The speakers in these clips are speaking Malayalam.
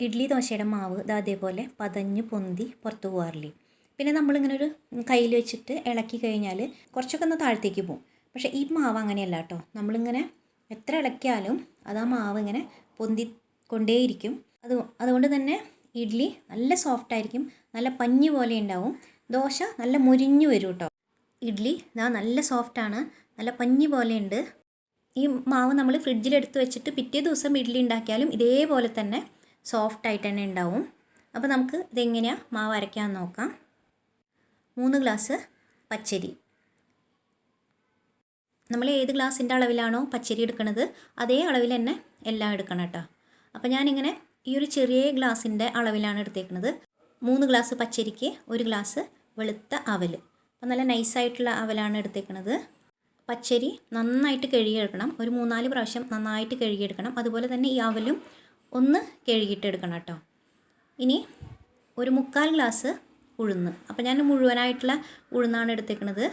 ഇഡ്ഡലി ദോശയുടെ മാവ് ഇത് അതേപോലെ പതഞ്ഞ് പൊന്തി പുറത്ത് പോകാറില്ലേ പിന്നെ നമ്മളിങ്ങനെ ഒരു കയ്യിൽ വെച്ചിട്ട് ഇളക്കി കഴിഞ്ഞാൽ കുറച്ചൊക്കെ ഒന്ന് താഴത്തേക്ക് പോകും പക്ഷേ ഈ മാവ് അങ്ങനെയല്ല കേട്ടോ. നമ്മളിങ്ങനെ എത്ര ഇളക്കിയാലും അത് ആ മാവ് ഇങ്ങനെ പൊന്തി കൊണ്ടേയിരിക്കും അത് അതുകൊണ്ട് തന്നെ ഇഡ്ഡലി നല്ല സോഫ്റ്റ് ആയിരിക്കും. നല്ല പഞ്ഞി പോലെ ഉണ്ടാവും. ദോശ നല്ല മുരിഞ്ഞു വരും കേട്ടോ. ഇഡ്ഡലി ഇതാ നല്ല സോഫ്റ്റാണ് നല്ല പഞ്ഞി ഉണ്ട്. ഈ മാവ് നമ്മൾ ഫ്രിഡ്ജിൽ എടുത്ത് വെച്ചിട്ട് പിറ്റേ ദിവസം ഇഡ്ഡലി ഉണ്ടാക്കിയാലും ഇതേപോലെ തന്നെ സോഫ്റ്റ് ആയിട്ട് തന്നെ ഉണ്ടാവും. അപ്പോൾ നമുക്ക് ഇതെങ്ങനെയാണ് മാവ് അരയ്ക്കാൻ നോക്കാം. മൂന്ന് ഗ്ലാസ് പച്ചരി. നമ്മൾ ഏത് ഗ്ലാസിന്റെ അളവിലാണോ പച്ചരി എടുക്കുന്നത് അതേ അളവിൽ തന്നെ എല്ലാം എടുക്കണം കേട്ടോ. അപ്പോൾ ഞാനിങ്ങനെ ഈ ഒരു ചെറിയ ഗ്ലാസിന്റെ അളവിലാണ് എടുത്തേക്കുന്നത് മൂന്ന് ഗ്ലാസ് പച്ചരിക്ക് ഒരു ഗ്ലാസ് വെളുത്ത അവൽ. അപ്പോൾ നല്ല നൈസായിട്ടുള്ള അവലാണ് എടുത്തേക്കുന്നത് പച്ചരി നന്നായിട്ട് കഴുകിയെടുക്കണം. ഒരു മൂന്നാൽ പ്രാവശ്യം നന്നായിട്ട് കഴുകിയെടുക്കണം. അതുപോലെ തന്നെ ഈ അവലും ഒന്ന് കഴുകിയിട്ടെടുക്കണം കേട്ടോ. ഇനി ഒരു മുക്കാൽ ഗ്ലാസ് ഉഴുന്ന്. അപ്പോൾ ഞാൻ മുഴുവനായിട്ടുള്ള ഉഴുന്നാണ് എടുത്തേക്കുന്നത്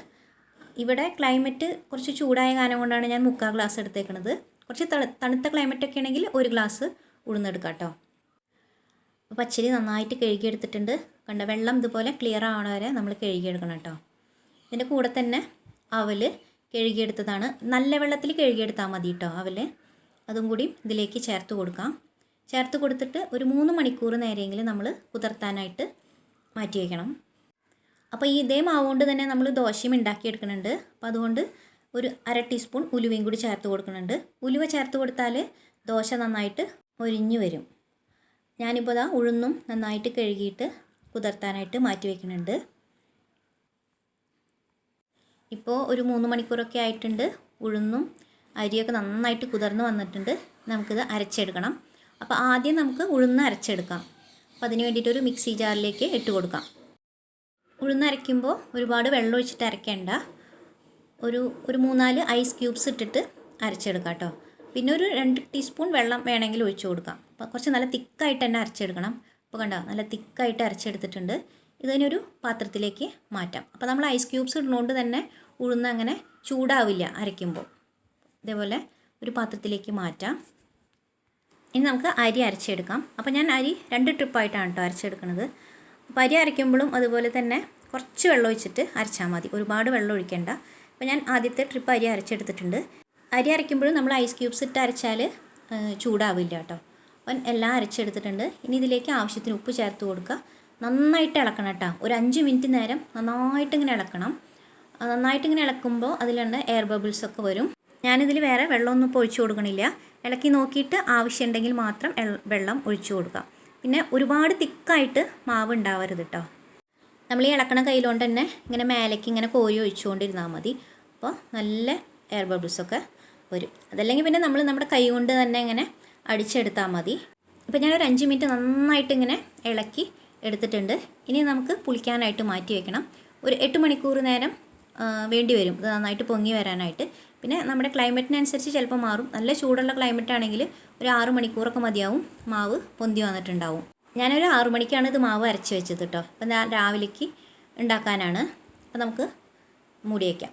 ഇവിടെ ക്ലൈമറ്റ് കുറച്ച് ചൂടായ കാരണം കൊണ്ടാണ് ഞാൻ മുക്കാൽ ഗ്ലാസ് എടുത്തേക്കുന്നത് കുറച്ച് തണുത്ത ക്ലൈമറ്റ് ഒക്കെ ആണെങ്കിൽ ഒരു ഗ്ലാസ് ഉഴുന്നെടുക്കാം കേട്ടോ. പച്ചരി നന്നായിട്ട് കഴുകിയെടുത്തിട്ടുണ്ട്. കണ്ട വെള്ളം ഇതുപോലെ ക്ലിയർ ആവണ വരെ നമ്മൾ കഴുകിയെടുക്കണം കേട്ടോ. ഇതിന്റെ കൂടെ തന്നെ അവൽ കഴുകിയെടുത്തതാണ്. നല്ല വെള്ളത്തിൽ കഴുകിയെടുത്താൽ മതി കേട്ടോ അവൽ അതും കൂടി ഇതിലേക്ക് ചേർത്ത് കൊടുക്കാം. ചേർത്ത് കൊടുത്തിട്ട് ഒരു മൂന്ന് മണിക്കൂർ നേരെയെങ്കിലും നമ്മൾ കുതിർത്താനായിട്ട് മാറ്റി വയ്ക്കണം. അപ്പോൾ ഈ ഇതേ മാവ് കൊണ്ട് തന്നെ നമ്മൾ ദോശയും ഉണ്ടാക്കിയെടുക്കുന്നുണ്ട് അപ്പോൾ അതുകൊണ്ട് ഒരു അര ടീസ്പൂൺ ഉലുവയും കൂടി ചേർത്ത് കൊടുക്കുന്നുണ്ട്. ഉലുവ ചേർത്ത് കൊടുത്താൽ ദോശ നന്നായിട്ട് ഒരിഞ്ഞു വരും. ഞാനിപ്പോൾ ആ ഉഴുന്നും നന്നായിട്ട് കഴുകിയിട്ട് കുതിർത്താനായിട്ട് മാറ്റി വയ്ക്കുന്നുണ്ട്. ഇപ്പോൾ ഒരു മൂന്ന് മണിക്കൂറൊക്കെ ആയിട്ടുണ്ട്. ഉഴുന്നും അരിയൊക്കെ നന്നായിട്ട് കുതിർന്ന് വന്നിട്ടുണ്ട്. നമുക്കിത് അരച്ചെടുക്കണം. അപ്പോൾ ആദ്യം നമുക്ക് ഉഴുന്ന് അരച്ചെടുക്കാം. അപ്പോൾ അതിന് വേണ്ടിയിട്ട് ഒരു മിക്സി ജാറിലേക്ക് ഇട്ട് കൊടുക്കാം. ഉഴുന്ന് അരയ്ക്കുമ്പോൾ ഒരുപാട് വെള്ളം ഒഴിച്ചിട്ട് അരയ്ക്കേണ്ട. ഒരു ഒരു മൂന്നാൽ ഐസ് ക്യൂബ്സ് ഇട്ടിട്ട് അരച്ചെടുക്കാം കേട്ടോ. പിന്നെ ഒരു രണ്ട് ടീസ്പൂൺ വെള്ളം വേണമെങ്കിൽ ഒഴിച്ചു കൊടുക്കാം. അപ്പോൾ കുറച്ച് നല്ല തിക്കായിട്ട് തന്നെ അരച്ചെടുക്കണം. അപ്പോൾ കണ്ടോ നല്ല തിക്കായിട്ട് അരച്ചെടുത്തിട്ടുണ്ട്. ഇതിനൊരു പാത്രത്തിലേക്ക് മാറ്റാം. അപ്പോൾ നമ്മൾ ഐസ് ക്യൂബ്സ് ഇടുന്നതുകൊണ്ട് തന്നെ ഉഴുന്ന് അങ്ങനെ ചൂടാവില്ല അരയ്ക്കുമ്പോൾ ഇതേപോലെ ഒരു പാത്രത്തിലേക്ക് മാറ്റാം. ഇനി നമുക്ക് അരി അരച്ചെടുക്കാം. അപ്പോൾ ഞാൻ അരി രണ്ട് ട്രിപ്പായിട്ടാണ് കേട്ടോ അരച്ചെടുക്കുന്നത്. അപ്പോൾ അരി അരയ്ക്കുമ്പോഴും അതുപോലെ തന്നെ കുറച്ച് വെള്ളം ഒഴിച്ചിട്ട് അരച്ചാൽ മതി. ഒരുപാട് വെള്ളം ഒഴിക്കേണ്ട. അപ്പോൾ ഞാൻ ആദ്യത്തെ ട്രിപ്പ് അരി അരച്ചെടുത്തിട്ടുണ്ട്. അരി അരയ്ക്കുമ്പോഴും നമ്മൾ ഐസ് ക്യൂബ്സ് ഇട്ട് അരച്ചാൽ ചൂടാവില്ല കേട്ടോ. അപ്പം എല്ലാം അരച്ചെടുത്തിട്ടുണ്ട്. ഇനി ഇതിലേക്ക് ആവശ്യത്തിന് ഉപ്പ് ചേർത്ത് കൊടുക്കുക. നന്നായിട്ട് ഇളക്കണം കേട്ടോ. ഒരു അഞ്ച് മിനിറ്റ് നേരം നന്നായിട്ട് ഇങ്ങനെ ഇളക്കണം. നന്നായിട്ട് ഇങ്ങനെ ഇളക്കുമ്പോൾ അതിലുണ്ട് എയർ ബബിൾസ് ഒക്കെ വരും. ഞാനിതിൽ വേറെ വെള്ളമൊന്നും ഇപ്പോൾ ഒഴിച്ചു കൊടുക്കണില്ല. ഇളക്കി നോക്കിയിട്ട് ആവശ്യമുണ്ടെങ്കിൽ മാത്രം വെള്ളം ഒഴിച്ചു കൊടുക്കുക. പിന്നെ ഒരുപാട് തിക്കായിട്ട് മാവ് ഉണ്ടാവരുത് കേട്ടോ നമ്മൾ ഈ ഇളക്കണ കയ്യിലുകൊണ്ട് തന്നെ ഇങ്ങനെ മേലേക്ക് ഇങ്ങനെ കോരി ഒഴിച്ചുകൊണ്ടിരുന്നാൽ മതി. അപ്പോൾ നല്ല എയർ ബബിൾസൊക്കെ വരും. അതല്ലെങ്കിൽ പിന്നെ നമ്മൾ നമ്മുടെ കൈ കൊണ്ട് തന്നെ ഇങ്ങനെ അടിച്ചെടുത്താൽ മതി. ഇപ്പോൾ ഞാനൊരു അഞ്ച് മിനിറ്റ് നന്നായിട്ട് ഇങ്ങനെ ഇളക്കി എടുത്തിട്ടുണ്ട്. ഇനി നമുക്ക് പുളിക്കാനായിട്ട് മാറ്റി വെക്കണം. ഒരു എട്ട് മണിക്കൂർ നേരം വേണ്ടി വരും. ഇത് നന്നായിട്ട് പൊങ്ങി വരാനായിട്ട്. പിന്നെ നമ്മുടെ ക്ലൈമറ്റിനനുസരിച്ച് ചിലപ്പോൾ മാറും. നല്ല ചൂടുള്ള ക്ലൈമറ്റ് ആണെങ്കിൽ ഒരു ആറ് മണിക്കൂറൊക്കെ മതിയാവും. മാവ് പൊന്തി വന്നിട്ടുണ്ടാവും. ഞാനൊരു ആറു മണിക്കാണ് ഇത് മാവ് അരച്ച് വെച്ചത് കേട്ടോ. അപ്പം ഞാൻ രാവിലേക്ക് ഉണ്ടാക്കാനാണ്. അപ്പം നമുക്ക് മൂടി വയ്ക്കാം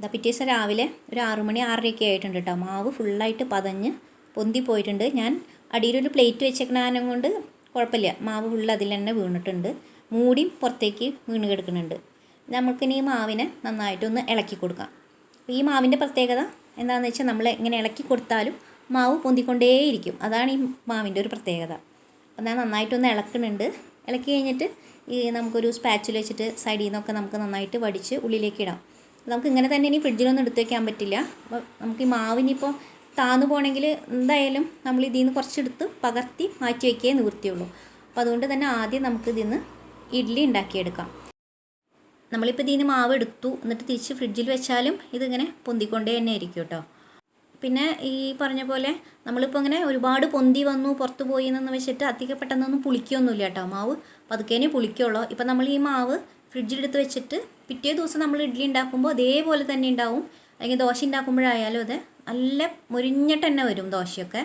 ഇതാ പിറ്റേ ദിവസം രാവിലെ ഒരു ആറു മണി ആറരയൊക്കെ ആയിട്ടുണ്ട് കേട്ടോ. മാവ് ഫുള്ളായിട്ട് പതഞ്ഞ് പൊന്തി പോയിട്ടുണ്ട്. ഞാൻ അടിയിലൊരു പ്ലേറ്റ് വെച്ചേക്കണാനം കൊണ്ട് കുഴപ്പമില്ല. മാവ് ഫുള്ള് അതിൽ തന്നെ വീണിട്ടുണ്ട്. മൂടി പുറത്തേക്ക് വീണ് കിടക്കുന്നുണ്ട്. നമുക്കിനി ഈ മാവിനെ നന്നായിട്ടൊന്ന് ഇളക്കി കൊടുക്കാം. അപ്പോൾ ഈ മാവിന്റെ പ്രത്യേകത എന്താണെന്ന് വെച്ചാൽ നമ്മൾ ഇങ്ങനെ ഇളക്കി കൊടുത്താലും മാവ് പൊന്തിക്കൊണ്ടേയിരിക്കും. അതാണ് ഈ മാവിന്റെ ഒരു പ്രത്യേകത. അപ്പോൾ ഞാൻ നന്നായിട്ടൊന്ന് ഇളക്കുന്നുണ്ട്. ഇളക്കി കഴിഞ്ഞിട്ട് ഈ നമുക്കൊരു സ്പാച്ചിൽ വെച്ചിട്ട് സൈഡിൽ നിന്നൊക്കെ നമുക്ക് നന്നായിട്ട് വടിച്ച് ഉള്ളിലേക്ക് ഇടാം. നമുക്ക് ഇങ്ങനെ തന്നെ ഇനി ഫ്രിഡ്ജിലൊന്നും എടുത്തു വയ്ക്കാൻ പറ്റില്ല. അപ്പോൾ നമുക്ക് ഈ മാവിനിപ്പോൾ താന്നു പോകണമെങ്കിൽ എന്തായാലും നമ്മൾ ഇതിൽ നിന്ന് കുറച്ചെടുത്ത് പകർത്തി മാറ്റി വയ്ക്കുകയേ നിവൃത്തിയുള്ളൂ. അപ്പോൾ അതുകൊണ്ട് തന്നെ ആദ്യം നമുക്ക് ഇതിൽ നിന്ന് ഇഡ്ഡലി ഉണ്ടാക്കിയെടുക്കാം. നമ്മളിപ്പോൾ ഇതിന് മാവ് എടുത്തു. എന്നിട്ട് തിരിച്ച് ഫ്രിഡ്ജിൽ വെച്ചാലും ഇതിങ്ങനെ പൊന്തിക്കൊണ്ടേ തന്നെ ആയിരിക്കും കേട്ടോ പിന്നെ ഈ പറഞ്ഞ പോലെ നമ്മളിപ്പോൾ ഇങ്ങനെ ഒരുപാട് പൊന്തി വന്നു പുറത്ത് പോയി എന്ന് വെച്ചിട്ട് അധികം പെട്ടെന്നൊന്നും പുളിക്കൊന്നുമില്ല കേട്ടോ മാവ്. പതുക്കേനെ പുളിക്കുള്ളൂ. ഇപ്പം നമ്മൾ ഈ മാവ് ഫ്രിഡ്ജിലെടുത്ത് വെച്ചിട്ട് പിറ്റേ ദിവസം നമ്മൾ ഇഡ്ഡലി ഉണ്ടാക്കുമ്പോൾ അതേപോലെ തന്നെ ഉണ്ടാവും. അല്ലെങ്കിൽ ദോശ ഉണ്ടാക്കുമ്പോഴായാലും അതെ നല്ല മുരിഞ്ഞിട്ട് തന്നെ വരും ദോശയൊക്കെ.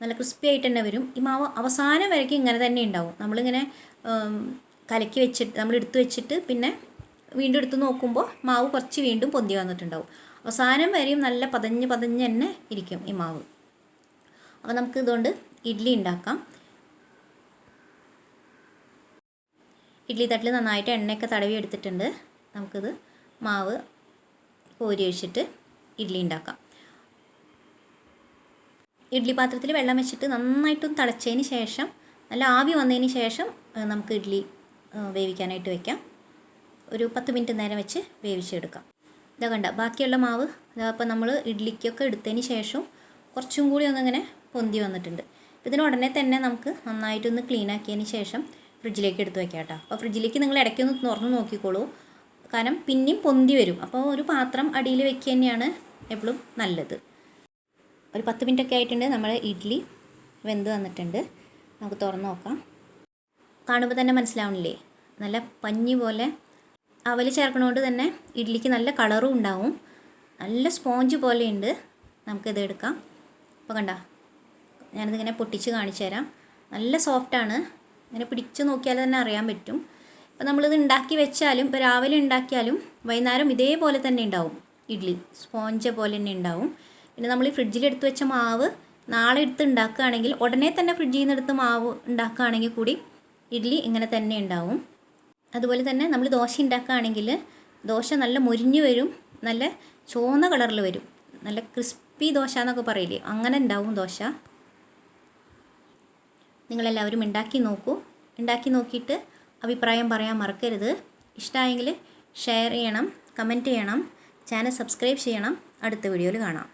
നല്ല ക്രിസ്പി ആയിട്ട് തന്നെ വരും. ഈ മാവ് അവസാനം വരയ്ക്കും ഇങ്ങനെ തന്നെ ഉണ്ടാവും. നമ്മളിങ്ങനെ കലക്കി വെച്ചിട്ട് നമ്മൾ എടുത്ത് വെച്ചിട്ട് പിന്നെ വീണ്ടും എടുത്ത് നോക്കുമ്പോൾ മാവ് കുറച്ച് വീണ്ടും പൊന്തി വന്നിട്ടുണ്ടാവും. അവസാനം വരെയും നല്ല പതഞ്ഞ് പതഞ്ഞ് തന്നെ ഇരിക്കും ഈ മാവ്. അപ്പോൾ നമുക്ക് ഇതുകൊണ്ട് ഇഡ്ഡലി ഉണ്ടാക്കാം. ഇഡ്ഡലി തട്ടിൽ നന്നായിട്ട് എണ്ണയൊക്കെ തടവി എടുത്തിട്ടുണ്ട്. നമുക്കിത് മാവ് കോരി ഒഴിച്ചിട്ട് ഇഡ്ഡലി ഉണ്ടാക്കാം. ഇഡ്ഡലി പാത്രത്തിൽ വെള്ളം വെച്ചിട്ട് നന്നായിട്ടൊന്ന് തിളച്ചതിന് ശേഷം നല്ല ആവി വന്നതിന് ശേഷം നമുക്ക് ഇഡ്ഡലി വേവിക്കാനായിട്ട് വയ്ക്കാം ഒരു പത്ത് മിനിറ്റ് നേരം വെച്ച് വേവിച്ചെടുക്കാം. ഇതാ കണ്ട ബാക്കിയുള്ള മാവ് ഇതാ അപ്പോൾ നമ്മൾ ഇഡ്ഡലിക്കൊക്കെ എടുത്തതിന് ശേഷം കുറച്ചും കൂടി ഒന്നിങ്ങനെ പൊന്തി വന്നിട്ടുണ്ട്. ഇതിന് ഉടനെ തന്നെ നമുക്ക് നന്നായിട്ടൊന്ന് ക്ലീൻ ആക്കിയതിന് ശേഷം ഫ്രിഡ്ജിലേക്ക് എടുത്ത് വയ്ക്കാം കേട്ടോ. അപ്പോൾ ഫ്രിഡ്ജിലേക്ക് നിങ്ങൾ ഇടയ്ക്കൊന്ന് തുറന്ന് നോക്കിക്കോളൂ. കാരണം പിന്നെയും പൊന്തി വരും. അപ്പോൾ ഒരു പാത്രം അടിയിൽ വെക്കുക തന്നെയാണ് എപ്പോഴും നല്ലത്. ഒരു പത്ത് മിനിറ്റ് ഒക്കെ ആയിട്ടുണ്ട് നമ്മുടെ ഇഡ്ഡലി വെന്ത് വന്നിട്ടുണ്ട്. നമുക്ക് തുറന്ന് നോക്കാം. കാണുമ്പോൾ തന്നെ മനസ്സിലാവണില്ലേ നല്ല പഞ്ഞി പോലെ അവൽ ചേർക്കണോണ്ട് തന്നെ ഇഡ്ഡലിക്ക് നല്ല കളറും ഉണ്ടാവും. നല്ല സ്പോഞ്ച് പോലെയുണ്ട്. നമുക്കിത് എടുക്കാം. അപ്പോൾ കണ്ട ഞാനിതിങ്ങനെ പൊട്ടിച്ച് കാണിച്ചു തരാം. നല്ല സോഫ്റ്റാണ് ഇങ്ങനെ പിടിച്ച് നോക്കിയാൽ തന്നെ അറിയാൻ പറ്റും. അപ്പോൾ നമ്മളിത് ഉണ്ടാക്കി വെച്ചാലും ഇപ്പോൾ രാവിലെ ഉണ്ടാക്കിയാലും വൈകുന്നേരം ഇതേപോലെ തന്നെ ഉണ്ടാവും. ഇഡ്ഡലി സ്പോഞ്ച് പോലെ തന്നെ ഉണ്ടാവും. പിന്നെ നമ്മൾ ഈ ഫ്രിഡ്ജിൽ എടുത്ത് വെച്ച മാവ് നാളെ എടുത്ത് ഉണ്ടാക്കുകയാണെങ്കിൽ ഉടനെ തന്നെ ഫ്രിഡ്ജിൽ നിന്ന് എടുത്ത് മാവ് ഉണ്ടാക്കുകയാണെങ്കിൽ കൂടി ഇഡ്ഡലി ഇങ്ങനെ തന്നെ ഉണ്ടാവും. അതുപോലെ തന്നെ നമ്മൾ ദോശ ഉണ്ടാക്കുകയാണെങ്കിൽ ദോശ നല്ല മുരിഞ്ഞു വരും നല്ല ചുവന്ന കളറിൽ വരും. നല്ല ക്രിസ്പി ദോശ എന്നൊക്കെ പറയില്ലേ? അങ്ങനെ ഉണ്ടാവും ദോശ. നിങ്ങളെല്ലാവരും ഉണ്ടാക്കി നോക്കൂ. ഉണ്ടാക്കി നോക്കിയിട്ട് അഭിപ്രായം പറയാൻ മറക്കരുത്. ഇഷ്ടമായെങ്കിൽ ഷെയർ ചെയ്യണം കമന്റ് ചെയ്യണം ചാനൽ സബ്സ്ക്രൈബ് ചെയ്യണം. അടുത്ത വീഡിയോയിൽ കാണാം.